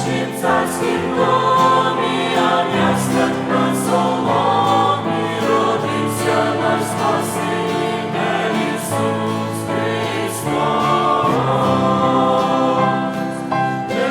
вічнім царським домі, а м'яснях на соломі родився наш Спаситель Ісус Христос. Не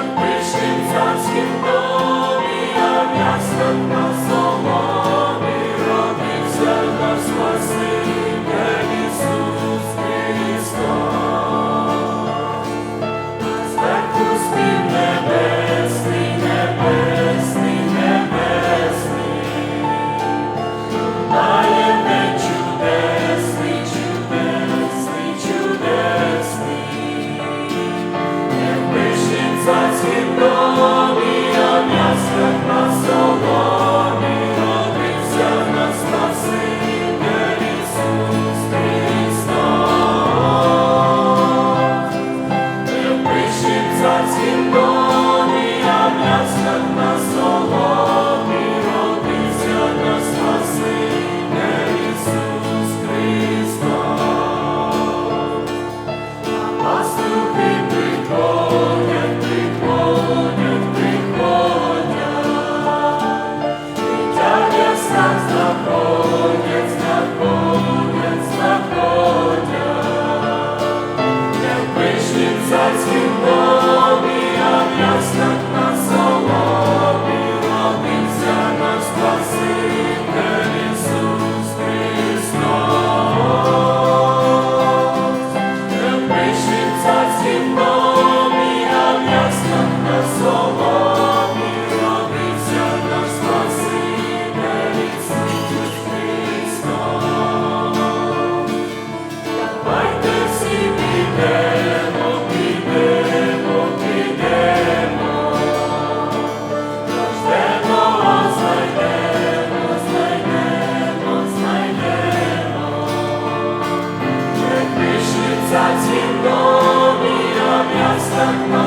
za ciemno mi objazdach